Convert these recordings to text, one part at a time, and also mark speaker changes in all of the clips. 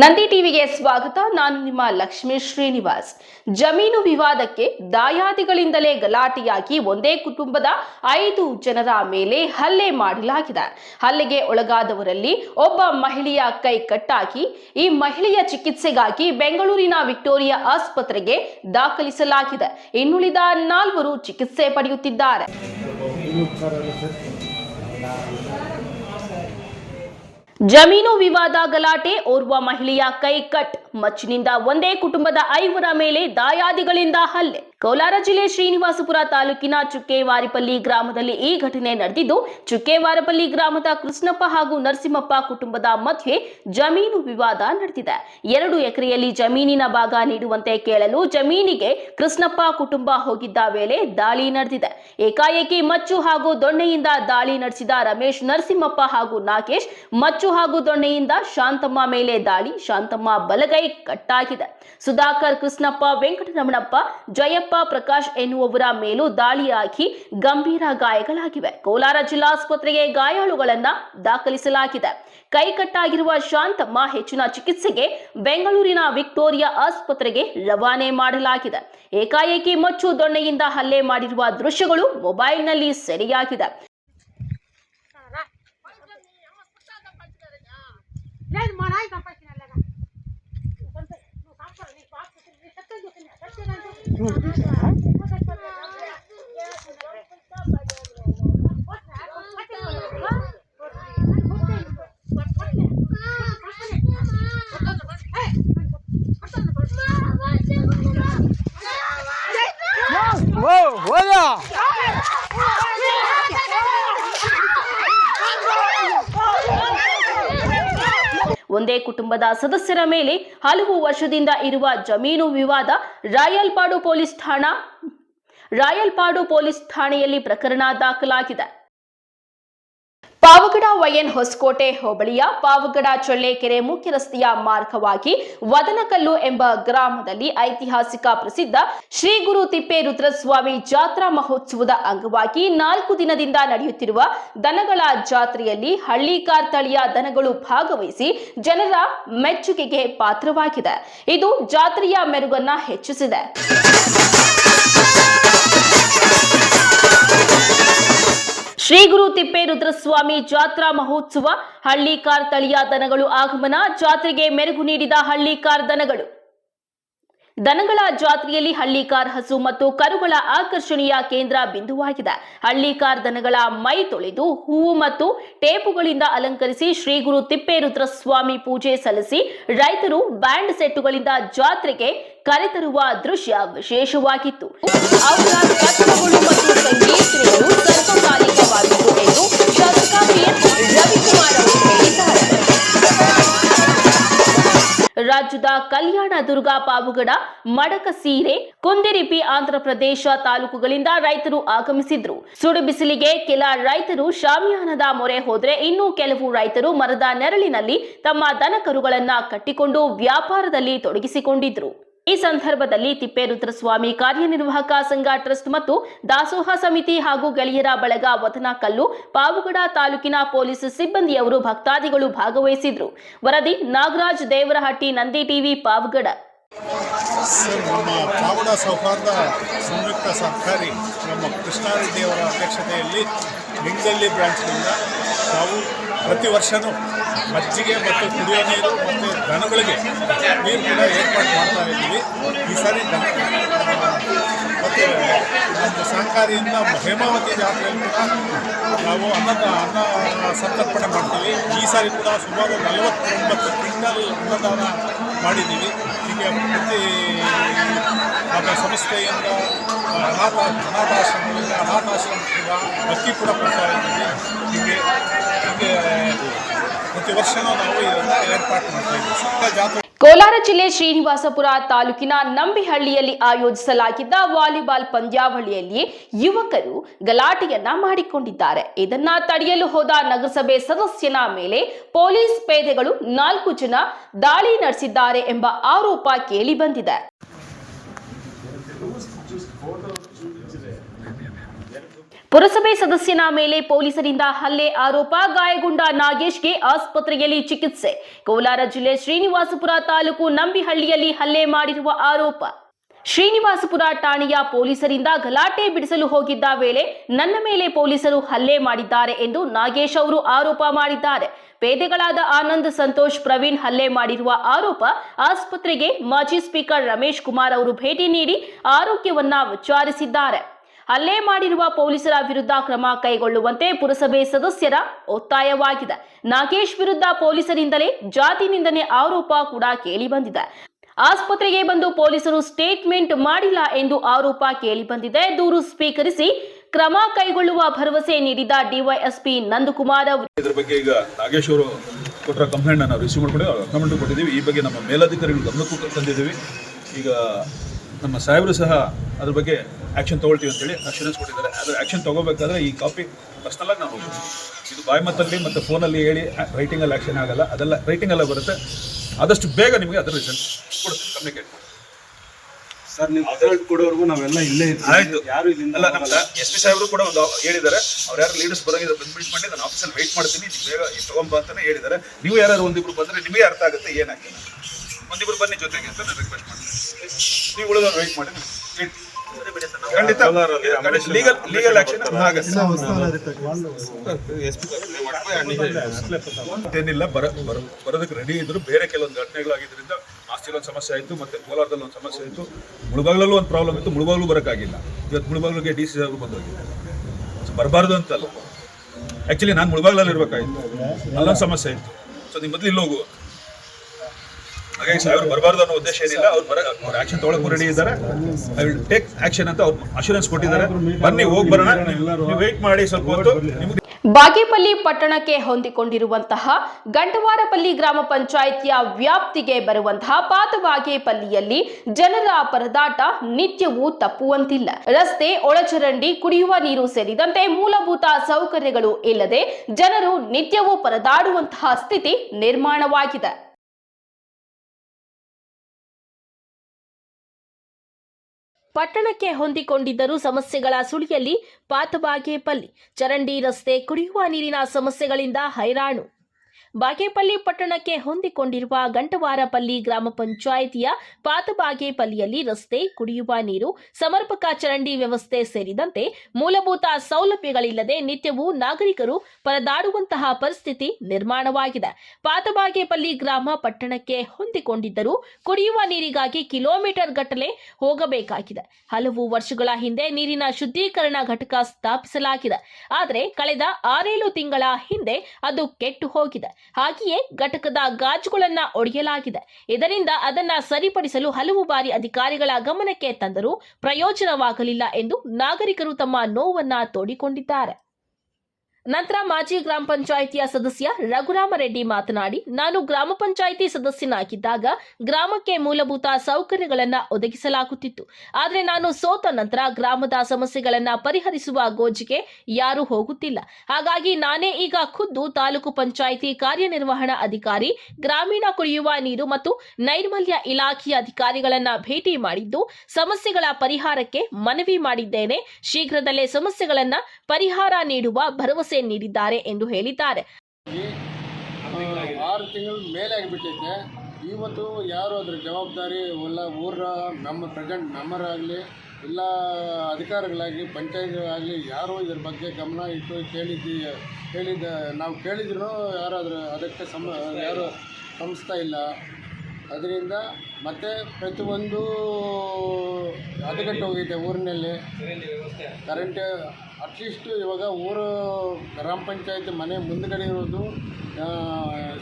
Speaker 1: ನಂದಿ ಟಿವಿಗೆ ಸ್ವಾಗತ. ನಾನು ನಿಮ್ಮ ಲಕ್ಷ್ಮೀ ಶ್ರೀನಿವಾಸ್. ಜಮೀನು ವಿವಾದಕ್ಕೆ ದಾಯಾದಿಗಳಿಂದಲೇ ಗಲಾಟೆಯಾಗಿ ಒಂದೇ ಕುಟುಂಬದ ಐದು ಜನರ ಮೇಲೆ ಹಲ್ಲೆ ಮಾಡಲಾಗಿದೆ. ಹಲ್ಲೆಗೆ ಒಳಗಾದವರಲ್ಲಿ ಒಬ್ಬ ಮಹಿಳೆಯ ಕೈ ಕಟ್ಟಾಗಿ, ಈ ಮಹಿಳೆಯ ಚಿಕಿತ್ಸೆಗಾಗಿ ಬೆಂಗಳೂರಿನ ವಿಕ್ಟೋರಿಯಾ ಆಸ್ಪತ್ರೆಗೆ ದಾಖಲಿಸಲಾಗಿದೆ. ಇನ್ನುಳಿದ ನಾಲ್ವರು ಚಿಕಿತ್ಸೆ ಪಡೆಯುತ್ತಿದ್ದಾರೆ. ಜಮೀನು ವಿವಾದ ಗಲಾಟೆ ಓರ್ವ ಮಹಿಳೆಯ ಕೈ ಕಟ್. ಮಚ್ಚಿನಿಂದ ಒಂದೇ ಕುಟುಂಬದ ಐವರ ಮೇಲೆ ದಾಯಾದಿಗಳಿಂದ ಹಲ್ಲೆ. ಕೋಲಾರ ಜಿಲ್ಲೆ ಶ್ರೀನಿವಾಸಪುರ ತಾಲೂಕಿನ ಚುಕ್ಕೆವಾರಿಪಲ್ಲಿ ಗ್ರಾಮದಲ್ಲಿ ಈ ಘಟನೆ ನಡೆದಿದ್ದು, ಚುಕ್ಕೆವಾರಪಲ್ಲಿ ಗ್ರಾಮದ ಕೃಷ್ಣಪ್ಪ ಹಾಗೂ ನರಸಿಂಹಪ್ಪ ಕುಟುಂಬದ ಮಧ್ಯೆ ಜಮೀನು ವಿವಾದ ನಡೆದಿದೆ. ಎರಡು ಎಕರೆಯಲ್ಲಿ ಜಮೀನಿನ ಭಾಗ ನೀಡುವಂತೆ ಕೇಳಲು ಜಮೀನಿಗೆ ಕೃಷ್ಣಪ್ಪ ಕುಟುಂಬ ಹೋಗಿದ್ದ ವೇಳೆ ದಾಳಿ ನಡೆದಿದೆ. ಏಕಾಏಕಿ ಮಚ್ಚು ಹಾಗೂ ದೊಣ್ಣೆಯಿಂದ ದಾಳಿ ನಡೆಸಿದ ರಮೇಶ್, ನರಸಿಂಹಪ್ಪ ಹಾಗೂ ನಾಗೇಶ್ ಮಚ್ಚು ಹಾಗೂ ದೊಣ್ಣೆಯಿಂದ ಶಾಂತಮ್ಮ ಮೇಲೆ ದಾಳಿ. ಶಾಂತಮ್ಮ ಬಲಗೈ ಕಟ್ ಕಟ್ಟಾಗಿದೆ. ಸುಧಾಕರ್ ಕೃಷ್ಣಪ್ಪ, ವೆಂಕಟರಮಣಪ್ಪ, ಜಯಪ್ಪ ಪ್ರಕಾಶ್ ಎನ್ನುವವರ ಮೇಲೂ ದಾಳಿಯಾಗಿ ಗಂಭೀರ ಗಾಯಗಳಾಗಿವೆ. ಕೋಲಾರ ಜಿಲ್ಲಾ ಆಸ್ಪತ್ರೆಗೆ ಗಾಯಾಳುಗಳನ್ನ ದಾಖಲಿಸಲಾಗಿದೆ. ಕೈ ಕಟ್ಟಾಗಿರುವ ಶಾಂತಮ್ಮ ಹೆಚ್ಚಿನ ಚಿಕಿತ್ಸೆಗೆ ಬೆಂಗಳೂರಿನ ವಿಕ್ಟೋರಿಯಾ ಆಸ್ಪತ್ರೆಗೆ ರವಾನೆ ಮಾಡಲಾಗಿದೆ. ಏಕಾಏಕಿ ಮಚ್ಚು ದೊಣ್ಣೆಯಿಂದ ಹಲ್ಲೆ ಮಾಡಿರುವ ದೃಶ್ಯಗಳು ಮೊಬೈಲ್ನಲ್ಲಿ ಸೆರೆಯಾಗಿದೆ.
Speaker 2: Hmm.
Speaker 1: Huh? ಕುಟುಂಬದ ಸದಸ್ಯರ ಮೇಲೆ ಹಲವು ವರ್ಷದಿಂದ ಇರುವ ಜಮೀನು ವಿವಾದ ರಾಯಲ್ಪಾಡು ಪೊಲೀಸ್ ಠಾಣಾ ರಾಯಲ್ಪಾಡು ಪೊಲೀಸ್ ಠಾಣೆಯಲ್ಲಿ ಪ್ರಕರಣ ದಾಖಲಾಗಿದೆ. ಪಾವಗಡ ವೈಎನ್ ಹೊಸಕೋಟೆ ಹೋಬಳಿಯ ಪಾವಗಡ ಚೊಳ್ಳೆಕೆರೆ ಮುಖ್ಯ ರಸ್ತೆಯ ಮಾರ್ಗವಾಗಿ ವದನಕಲ್ಲು ಎಂಬ ಗ್ರಾಮದಲ್ಲಿ ಐತಿಹಾಸಿಕ ಪ್ರಸಿದ್ಧ ಶ್ರೀ ಗುರು ತಿಪ್ಪೇರುದ್ರಸ್ವಾಮಿ ಜಾತ್ರಾ ಮಹೋತ್ಸವದ ಅಂಗವಾಗಿ ನಾಲ್ಕು ದಿನದಿಂದ ನಡೆಯುತ್ತಿರುವ ದನಗಳ ಜಾತ್ರೆಯಲ್ಲಿ ಹಳ್ಳಿಕಾರ್ ತಳಿಯ ದನಗಳು ಭಾಗವಹಿಸಿ ಜನರ ಮೆಚ್ಚುಗೆಗೆ ಪಾತ್ರವಾಗಿದೆ. ಇದು ಜಾತ್ರೆಯ ಮೆರುಗನ್ನ ಹೆಚ್ಚಿಸಿದೆ. ಶ್ರೀ ಗುರು ತಿಪ್ಪೇರುದ್ರಸ್ವಾಮಿ ಜಾತ್ರಾ ಮಹೋತ್ಸವ ಹಳ್ಳಿಕಾರ್ ತಳಿಯ ದನಗಳು ಆಗಮನ, ಜಾತ್ರೆಗೆ ಮೆರುಗು ನೀಡಿದ ಹಳ್ಳಿಕಾರ್ ದನಗಳು. ದನಗಳ ಜಾತ್ರೆಯಲ್ಲಿ ಹಳ್ಳಿಕಾರ್ ಹಸು ಮತ್ತು ಕರುಗಳ ಆಕರ್ಷಣೀಯ ಕೇಂದ್ರ ಬಿಂದುವಾಗಿದೆ. ಹಳ್ಳಿಕಾರ್ ದನಗಳ ಮೈ ತೊಳೆದು ಹೂವು ಮತ್ತು ಟೇಪುಗಳಿಂದ ಅಲಂಕರಿಸಿ ಶ್ರೀ ಗುರು ತಿಪ್ಪೇರುದ್ರಸ್ವಾಮಿ ಪೂಜೆ ಸಲ್ಲಿಸಿ ರೈತರು ಬ್ಯಾಂಡ್ ಸೆಟ್ಟುಗಳಿಂದ ಜಾತ್ರೆಗೆ ಕರೆತರುವ ದೃಶ್ಯ ವಿಶೇಷವಾಗಿತ್ತು. ರಾಜ್ಯದ ಕಲ್ಯಾಣ ದುರ್ಗಾ ಪಾವುಗಡ ಮಡಕಸೀರೆ ಕುಂದಿರಿಪಿ ಆಂಧ್ರಪ್ರದೇಶ ತಾಲೂಕುಗಳಿಂದ ರೈತರು ಆಗಮಿಸಿದ್ರು. ಸುಡು ಬಿಸಿಲಿಗೆ ಕೆಲ ರೈತರು ಶಾಮಿಯಾನದ ಮೊರೆ ಹೋದ್ರೆ ಇನ್ನೂ ಕೆಲವು ರೈತರು ಮರದ ನೆರಳಿನಲ್ಲಿ ತಮ್ಮ ದನಕರುಗಳನ್ನ ಕಟ್ಟಿಕೊಂಡು ವ್ಯಾಪಾರದಲ್ಲಿ ತೊಡಗಿಸಿಕೊಂಡಿದ್ರು. ಈ ಸಂದರ್ಭದಲ್ಲಿ ತಿಪ್ಪೇರುದ್ರಸ್ವಾಮಿ ಕಾರ್ಯನಿರ್ವಾಹಕ ಸಂಘ ಟ್ರಸ್ಟ್ ಮತ್ತು ದಾಸೋಹ ಸಮಿತಿ ಹಾಗೂ ಗೆಳೆಯರ ಬಳಗ ವತನಕಲ್ಲು ಪಾವುಗಡ ತಾಲೂಕಿನ ಪೊಲೀಸ್ ಸಿಬ್ಬಂದಿಯವರು ಭಕ್ತಾದಿಗಳು ಭಾಗವಹಿಸಿದ್ರು. ವರದಿ, ನಾಗರಾಜ್ ದೇವರಹಟ್ಟಿ, ನಂದಿ ಟಿವಿ, ಪಾವಗಡ.
Speaker 3: ಪಾವಡ ಸೌಹಾರ್ದ ಸಂಯುಕ್ತ ಸಹಕಾರಿ ನಮ್ಮ ಕೃಷ್ಣಾರೆಡ್ಡಿಯವರ ಅಧ್ಯಕ್ಷತೆಯಲ್ಲಿ ಬ್ರಾಂಚ್ನಿಂದ ಪ್ರತಿ ವರ್ಷವೂ ಮಜ್ಜಿಗೆ ಮತ್ತು ಕುಡಿಯೋ ನೀರು ಮತ್ತು ದನಗಳಿಗೆ ನೀರು ಕೂಡ ಏರ್ಪಾಡು ಮಾಡ್ತಾ ಇದ್ದೀವಿ. ಈ ಸಾರಿ ದನ ಮತ್ತು ಸಹಕಾರಿಯಿಂದ ಹೇಮಾವತಿ ಜಾತ್ರೆಯಲ್ಲಿ ಕೂಡ ನಾವು ಅನ್ನದ ಅನ್ನ ಸಂತರ್ಪಣೆ ಮಾಡ್ತೀವಿ. ಈ ಸಾರಿ ಕೂಡ ಸುಮಾರು ನಲವತ್ತೊಂಬತ್ತು ಕ್ವಿಂಟಲ್ ಅನ್ನದಾನ ಮಾಡಿದ್ದೀವಿ. ಹೀಗೆ ಪ್ರತಿ ನಮ್ಮ ಸಂಸ್ಥೆಯಿಂದ ಅನಾಥ ಅನಾಥಾಶ್ರಮದಿಂದ ಅನಾಥಾಶ್ರಮದಿಂದ ಅಕ್ಕಿ ಕೂಡ ಕೊಡ್ತಾ ಇದ್ದೀವಿ. ಹೀಗೆ
Speaker 1: ಕೋಲಾರ ಜಿಲ್ಲೆ ಶ್ರೀನಿವಾಸಪುರ ತಾಲೂಕಿನ ನಂಬಿಹಳ್ಳಿಯಲ್ಲಿ ಆಯೋಜಿಸಲಾಗಿದ್ದ ವಾಲಿಬಾಲ್ ಪಂದ್ಯಾವಳಿಯಲ್ಲಿ ಯುವಕರು ಗಲಾಟೆಯನ್ನ ಮಾಡಿಕೊಂಡಿದ್ದಾರೆ. ಇದನ್ನ ತಡೆಯಲು ಹೋದ ನಗರಸಭೆ ಸದಸ್ಯನ ಮೇಲೆ ಪೊಲೀಸ್ ಪೇದೆಗಳು ನಾಲ್ಕು ಜನ ದಾಳಿ ನಡೆಸಿದ್ದಾರೆ ಎಂಬ ಆರೋಪ ಕೇಳಿಬಂದಿದೆ ಪುರಸಭೆ ಸದಸ್ಯನ ಮೇಲೆ ಪೊಲೀಸರಿಂದ ಹಲ್ಲೆ ಆರೋಪ. ಗಾಯಗೊಂಡ ನಾಗೇಶ್ಗೆ ಆಸ್ಪತ್ರೆಯಲ್ಲಿ ಚಿಕಿತ್ಸೆ. ಕೋಲಾರ ಜಿಲ್ಲೆ ಶ್ರೀನಿವಾಸಪುರ ತಾಲೂಕು ನಂಬಿಹಳ್ಳಿಯಲ್ಲಿ ಹಲ್ಲೆ ಮಾಡಿರುವ ಆರೋಪ. ಶ್ರೀನಿವಾಸಪುರ ಠಾಣೆಯ ಪೊಲೀಸರಿಂದ ಗಲಾಟೆ ಬಿಡಿಸಲು ಹೋಗಿದ್ದ ವೇಳೆ ನನ್ನ ಮೇಲೆ ಪೊಲೀಸರು ಹಲ್ಲೆ ಮಾಡಿದ್ದಾರೆ ಎಂದು ನಾಗೇಶ್ ಅವರು ಆರೋಪ ಮಾಡಿದ್ದಾರೆ. ಪೇದೆಗಳಾದ ಆನಂದ್, ಸಂತೋಷ್, ಪ್ರವೀಣ್ ಹಲ್ಲೆ ಮಾಡಿರುವ ಆರೋಪ. ಆಸ್ಪತ್ರೆಗೆ ಮಾಜಿ ಸ್ಪೀಕರ್ ರಮೇಶ್ ಕುಮಾರ್ ಅವರು ಭೇಟಿ ನೀಡಿ ಆರೋಗ್ಯವನ್ನ ವಿಚಾರಿಸಿದ್ದಾರೆ. ಹಲ್ಲೆ ಮಾಡಿರುವ ಪೊಲೀಸರ ವಿರುದ್ಧ ಕ್ರಮ ಕೈಗೊಳ್ಳುವಂತೆ ಪುರಸಭೆ ಸದಸ್ಯರ ಒತ್ತಾಯವಾಗಿದೆ. ನಾಗೇಶ್ ವಿರುದ್ಧ ಪೊಲೀಸರಿಂದಲೇ ಜಾತಿ ನಿಂದನೆ ಆರೋಪ ಕೂಡ ಕೇಳಿಬಂದಿದೆ. ಆಸ್ಪತ್ರೆಗೆ ಬಂದು ಪೊಲೀಸರು ಸ್ಟೇಟ್ಮೆಂಟ್ ಮಾಡಿಲ್ಲ ಎಂದು ಆರೋಪ ಕೇಳಿಬಂದಿದೆ. ದೂರು ಸ್ವೀಕರಿಸಿ ಕ್ರಮ ಕೈಗೊಳ್ಳುವ ಭರವಸೆ ನೀಡಿದ ಡಿವೈಎಸ್ಪಿ ನಂದಕುಮಾರ್ ಅವರು.
Speaker 4: ಇದ್ರ ಬಗ್ಗೆ ಈಗ ನಾಗೇಶ್ ಅವರು ಕೊಟ್ಟರ ಕಂಪ್ಲೇಂಟ್ ನಾವು ರಿಸೀವ್ ಮಾಡ್ಕೊಂಡು. ಕಮೆಂಟ್ ಕೊಟ್ಟಿದ್ದೀವಿ. ಈ ಬಗ್ಗೆ ನಮ್ಮ ಮೇಲಧಿಕಾರಿಗಳು ಗಮನಕ್ಕೂ ತಂದಿದ್ದೀವಿ. ಈಗ ನಮ್ಮ ಸಾಹೇಬರು ಸಹ ಅದ್ರ ಬಗ್ಗೆ ಆ್ಯಕ್ಷನ್ ತೊಗೊಳ್ತೀವಿ ಅಂತೇಳಿ ಅಶ್ಯೂರೆನ್ಸ್ ಕೊಟ್ಟಿದ್ದಾರೆ. ಅದ್ರ ಆ್ಯಕ್ಷನ್ ತೊಗೋಬೇಕಾದ್ರೆ ಈ ಕಾಪಿ ಪರ್ಸ್ನಲಾಗಿ ನಾವು ಹೋಗ್ಬೋದು ಇದು ಬಾಯ್ಮತ್ತಲ್ಲಿ ಮತ್ತು ಫೋನಲ್ಲಿ ಹೇಳಿ ರೈಟಿಂಗಲ್ಲಿ ಆ್ಯಕ್ಷನ್ ಆಗಲ್ಲ. ಅದೆಲ್ಲ ರೈಟಿಂಗಲ್ಲ ಬರುತ್ತೆ. ಆದಷ್ಟು ಬೇಗ ನಿಮಗೆ ಅದರ ರಿಸಲ್ಟ್ ಕೊಡ್ತೀನಿ. ಕಮ್ಯುನಿಕೇಟ್
Speaker 5: ಸರ್ ನೀವು ರಿಸಲ್ಟ್ ಕೊಡೋವರೆಗೂ ನಾವೆಲ್ಲ ಇಲ್ಲೇ
Speaker 4: ಆಯ್ತು.
Speaker 5: ಯಾರು ಇಲ್ಲಿಂದ
Speaker 4: ಅಲ್ಲ ನಮ್ಮ ಎಸ್ ಪಿ ಸಾಹೇಬರು ಕೂಡ ಒಂದು ಹೇಳಿದ್ದಾರೆ. ಅವ್ರು ಯಾರು ಲೀಡರ್ಸ್ ಬರೋಂಗಿದ್ರೆ ಬಂದ್ಬಿಟ್ಟು ಮಾಡಿ ನಾನು ಆಫೀಸಲ್ಲಿ ವೆಯ್ಟ್ ಮಾಡ್ತೀನಿ. ನೀವು ಬೇಗ ಇದು ಅಂತಲೇ ಹೇಳಿದ್ದಾರೆ. ನೀವು ಯಾರು ಒಂದಿಬ್ರು ಬಂದರೆ ನಿಮಗೆ ಅರ್ಥ ಆಗುತ್ತೆ ಏನಾಗಿಲ್ಲ ಒಂದಿಬ್ರು ಬನ್ನಿ ಜೊತೆಗೆ ಅಂತ ನಾನು ರಿಕ್ವೆಸ್ಟ್ ಮಾಡ್ತೀನಿ. ನೀವು ಉಳಿದವ್ರು ವೆಯ್ಟ್ ಮಾಡಿ. ಖಂಡಿತ. ಲೀಗಲ್ ಲೀಗಲ್ ಆಕ್ಷನ್ ಏನಿಲ್ಲ ಬರ ಬರ ಬರೋದಕ್ಕೆ ರೆಡಿ ಇದ್ರು. ಬೇರೆ ಕೆಲವೊಂದು ಘಟನೆಗಳಾಗಿದ್ದರಿಂದ ಆಸ್ತಿಲಿ ಒಂದು ಸಮಸ್ಯೆ ಆಯಿತು ಮತ್ತೆ ಕೋಲಾರದಲ್ಲಿ ಒಂದು ಸಮಸ್ಯೆ ಆಯಿತು. ಮುಳುಬಾಗ್ಲಲ್ಲೂ ಒಂದು ಪ್ರಾಬ್ಲಮ್ ಇತ್ತು ಮುಳುಬಾಗ್ಲೂ ಬರೋಕ್ಕಾಗಿಲ್ಲ. ಇವತ್ತು ಮುಳುಬಾಗ್ಲಿಗೆ ಡಿ ಸಿ ಅವರು ಬಂದೋಗಿದ್ದಾರೆ ಸೊ ಬರಬಾರ್ದು ಅಂತಲ್ಲ. ಆ್ಯಕ್ಚುಲಿ ನಾನು ಮುಳುಬಾಗ್ಲಲ್ಲಿ ಇರಬೇಕಾಗಿತ್ತು ಅಲ್ಲೊಂದು ಸಮಸ್ಯೆ ಇತ್ತು ಸೊ ನೀವು ಮೊದಲು ಇಲ್ಲಿ ಹೋಗು ಹಾಗಾಗಿ ಅವ್ರು ಬರಬಾರ್ದು ಅನ್ನೋ ಉದ್ದೇಶ ಏನಿಲ್ಲ. ಅವ್ರು ಬರ ಅವ್ರು ಆಕ್ಷನ್ ತೊಗೊಳಕ್ಕೂ ರೆಡಿ ಇದ್ದಾರೆ. ಐ ವಿಲ್ ಟೇಕ್ ಆಕ್ಷನ್ ಅಂತ ಅವ್ರು ಅಶೂರೆನ್ಸ್ ಕೊಟ್ಟಿದ್ದಾರೆ. ಬನ್ನಿ, ಹೋಗಿ ಬರೋಣ. ನೀವು ವೆಯ್ಟ್ ಮಾಡಿ ಸ್ವಲ್ಪ ಹೊತ್ತು. ನಿಮ್ಗೆ
Speaker 1: ಬಾಗೇಪಲ್ಲಿ ಪಟ್ಟಣಕ್ಕೆ ಹೊಂದಿಕೊಂಡಿರುವಂತಹ ಗಂಟವಾರಪಲ್ಲಿ ಗ್ರಾಮ ಪಂಚಾಯಿತಿಯ ವ್ಯಾಪ್ತಿಗೆ ಬರುವಂತಹ ಪಾತಬಾಗೇಪಲ್ಲಿಯಲ್ಲಿ ಜನರ ಪರದಾಟ ನಿತ್ಯವೂ ತಪ್ಪುವಂತಿಲ್ಲ. ರಸ್ತೆ ಒಳಚರಂಡಿ, ಕುಡಿಯುವ ನೀರು ಸೇರಿದಂತೆ ಮೂಲಭೂತ ಸೌಕರ್ಯಗಳು ಇಲ್ಲದೆ ಜನರು ನಿತ್ಯವೂ ಪರದಾಡುವಂತಹ ಸ್ಥಿತಿ ನಿರ್ಮಾಣವಾಗಿದೆ. ಪಟ್ಟಣಕ್ಕೆ ಹೊಂದಿಕೊಂಡಿದ್ದರೂ ಸಮಸ್ಯೆಗಳ ಸುಳಿಯಲ್ಲಿ ಪಾತಬಾಗೇಪಲ್ಲಿ ಚರಂಡಿ ರಸ್ತೆ ಕುಡಿಯುವ ನೀರಿನ ಸಮಸ್ಯೆಗಳಿಂದ ಹೈರಾಣು. ಬಾಗೇಪಲ್ಲಿ ಪಟ್ಟಣಕ್ಕೆ ಹೊಂದಿಕೊಂಡಿರುವ ಗಂಟವಾರಪಲ್ಲಿ ಗ್ರಾಮ ಪಂಚಾಯಿತಿಯ ಪಾತಬಾಗೇಪಲ್ಲಿಯಲ್ಲಿ ರಸ್ತೆ, ಕುಡಿಯುವ ನೀರು, ಸಮರ್ಪಕ ಚರಂಡಿ ವ್ಯವಸ್ಥೆ ಸೇರಿದಂತೆ ಮೂಲಭೂತ ಸೌಲಭ್ಯಗಳಿಲ್ಲದೆ ನಿತ್ಯವೂ ನಾಗರಿಕರು ಪರದಾಡುವಂತಹ ಪರಿಸ್ಥಿತಿ ನಿರ್ಮಾಣವಾಗಿದೆ. ಪಾತಬಾಗೇಪಲ್ಲಿ ಗ್ರಾಮ ಪಟ್ಟಣಕ್ಕೆ ಹೊಂದಿಕೊಂಡಿದ್ದರೂ ಕುಡಿಯುವ ನೀರಿಗಾಗಿ ಕಿಲೋಮೀಟರ್ ಗಟ್ಟಲೆ ಹೋಗಬೇಕಾಗಿದೆ. ಹಲವು ವರ್ಷಗಳ ಹಿಂದೆ ನೀರಿನ ಶುದ್ಧೀಕರಣ ಘಟಕ ಸ್ಥಾಪಿಸಲಾಗಿದೆ. ಆದರೆ ಕಳೆದ ಆರೇಳು ತಿಂಗಳ ಹಿಂದೆ ಅದು ಕೆಟ್ಟು ಹೋಗಿದೆ. ಹಾಗೆಯೇ ಘಟಕದ ಗಾಜುಗಳನ್ನ ಒಡೆಯಲಾಗಿದೆ. ಇದರಿಂದ ಅದನ್ನ ಸರಿಪಡಿಸಲು ಹಲವು ಬಾರಿ ಅಧಿಕಾರಿಗಳ ಗಮನಕ್ಕೆ ತಂದರೂ ಪ್ರಯೋಜನವಾಗಲಿಲ್ಲ ಎಂದು ನಾಗರಿಕರು ತಮ್ಮ ನೋವನ್ನ ತೋಡಿಕೊಂಡಿದ್ದಾರೆ. ನಂತರ ಮಾಜಿ ಗ್ರಾಮ ಪಂಚಾಯಿತಿಯ ಸದಸ್ಯ ರಘುರಾಮರೆಡ್ಡಿ ಮಾತನಾಡಿ, ನಾನು ಗ್ರಾಮ ಪಂಚಾಯಿತಿ ಸದಸ್ಯನಾಗಿದ್ದಾಗ ಗ್ರಾಮಕ್ಕೆ ಮೂಲಭೂತ ಸೌಕರ್ಯಗಳನ್ನ ಒದಗಿಸಲಾಗುತ್ತಿತ್ತು. ಆದರೆ ನಾನು ಸೋತ ನಂತರ ಗ್ರಾಮದ ಸಮಸ್ಯೆಗಳನ್ನ ಪರಿಹರಿಸುವ ಗೋಜಿಗೆ ಯಾರು ಹೋಗುತ್ತಿಲ್ಲ. ಹಾಗಾಗಿ ನಾನೇ ಈಗ ಖುದ್ದು ತಾಲೂಕು ಪಂಚಾಯಿತಿ ಕಾರ್ಯನಿರ್ವಹಣಾ ಅಧಿಕಾರಿ, ಗ್ರಾಮೀಣ ಕುಡಿಯುವ ನೀರು ಮತ್ತು ನೈರ್ಮಲ್ಯ ಇಲಾಖೆಯ ಅಧಿಕಾರಿಗಳನ್ನ ಭೇಟಿ ಮಾಡಿದ್ದು, ಸಮಸ್ಯೆಗಳ ಪರಿಹಾರಕ್ಕೆ ಮನವಿ ಮಾಡಿದ್ದೇನೆ. ಶೀಘ್ರದಲ್ಲೇ ಸಮಸ್ಯೆಗಳನ್ನ ಪರಿಹಾರ ನೀಡುವ ಭರವಸೆ ನೀಡಿದ್ದಾರೆ ಎಂದು ಹೇಳಿದ್ದಾರೆ.
Speaker 6: ಆರು ತಿಂಗಳು ಮೇಲೆ ಇವತ್ತು ಯಾರು ಅದ್ರ ಜವಾಬ್ದಾರಿ? ಎಲ್ಲ ಊರ, ನಮ್ಮ ಪ್ರೆಸೆಂಟ್ ಮೆಂಬರಾಗಲಿ ಎಲ್ಲ ಅಧಿಕಾರಿಗಳಾಗಲಿ, ಪಂಚಾಯತ್ಗಳಾಗಲಿ, ಯಾರೂ ಇದ್ರ ಬಗ್ಗೆ ಗಮನ ಇಟ್ಟು ಕೇಳಿದ್ದು ಕೇಳಿದ ನಾವು ಕೇಳಿದ್ರು ಯಾರಾದರೂ ಅದಕ್ಕೆ ಸಮ ಯಾರು ಸಂಸ್ಥೆ ಇಲ್ಲ. ಅದರಿಂದ ಮತ್ತು ಪ್ರತಿಯೊಂದು ಹದಗೆಟ್ಟು ಹೋಗಿದೆ ಊರಿನಲ್ಲಿ. ಕರೆಂಟ್ ಅಟ್ಲೀಸ್ಟ್ ಇವಾಗ ಊರು ಗ್ರಾಮ ಪಂಚಾಯತಿ ಮನೆ ಮುಂದ್ಗಡೆ ಇರೋದು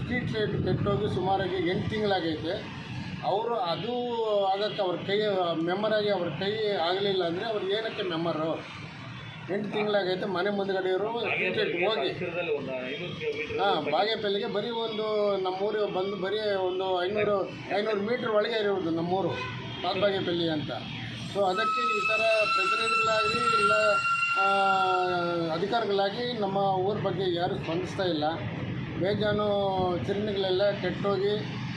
Speaker 6: ಸ್ಟ್ರೀಟ್ ಲೈಟ್ ಕೆಟ್ಟೋಗಿ ಸುಮಾರಾಗಿ ಎಂಟು ತಿಂಗಳಾಗೈತೆ. ಅವರು ಅದು ಆಗಕ್ಕೆ ಅವ್ರ ಕೈ ಮೆಂಬರಾಗಿ ಅವ್ರ ಕೈ ಆಗಲಿಲ್ಲ ಅಂದರೆ ಅವ್ರು ಏನಕ್ಕೆ ಮೆಂಬರು ಎಂಟು ತಿಂಗಳಾಗೈತೆ, ಮನೆ ಮುಂದ್ಗಡೆ ಇರೋ ಸ್ಟ್ರೀಟ್ ಲೈಟ್ ಹೋಗಿ. ಹಾಂ, ಬಾಗೇಪಲ್ಲಿಗೆ ಬರೀ ಒಂದು ನಮ್ಮೂರು ಬಂದು ಬರೀ ಒಂದು ಐನೂರು ಐನೂರು ಮೀಟ್ರ್ ಒಳಗೆ ಇರೋದು ನಮ್ಮೂರು ಬಾಗೇಪಲ್ಲಿ ಅಂತ. ಸೊ ಅದಕ್ಕೆ ಈ ಥರ ಪ್ರತಿನಿಧಿಗಳಾಗಲಿ ಇಲ್ಲ ಅಧಿಕಾರಿಗಳಾಗಿ ನಮ್ಮ ಊರ ಬಗ್ಗೆ ಯಾರು ಸ್ಪಂದಿಸ್ತಾ ಇಲ್ಲ. ಬೇಜಾನು ಚಿರಣಿಗಳೆಲ್ಲ ಕೆಟ್ಟೋಗಿ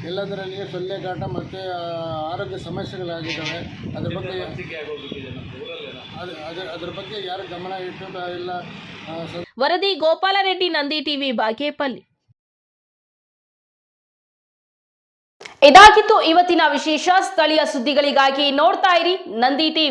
Speaker 6: ಎಲ್ಲದರಲ್ಲಿ ಸೊಳ್ಳೆಕಾಟ ಮತ್ತು ಆರೋಗ್ಯ ಸಮಸ್ಯೆಗಳಾಗಿದ್ದಾವೆ. ಅದ್ರ ಬಗ್ಗೆ ಅದ್ರ ಅದ್ರ ಅದ್ರ ಬಗ್ಗೆ ಯಾರು ಗಮನ ಇಟ್ಟು ಇಲ್ಲ
Speaker 1: ವರದಿ ಗೋಪಾಲರೆಡ್ಡಿ ನಂದಿ ಟಿವಿ ಬಾಗೇಪಲ್ಲಿ. ಇದಾಗಿತ್ತು ಇವತ್ತಿನ ವಿಶೇಷ. ಸ್ಥಳೀಯ ಸುದ್ದಿಗಳಿಗಾಗಿ ನೋಡ್ತಾ ಇರಿ ನಂದಿ ಟಿವಿ.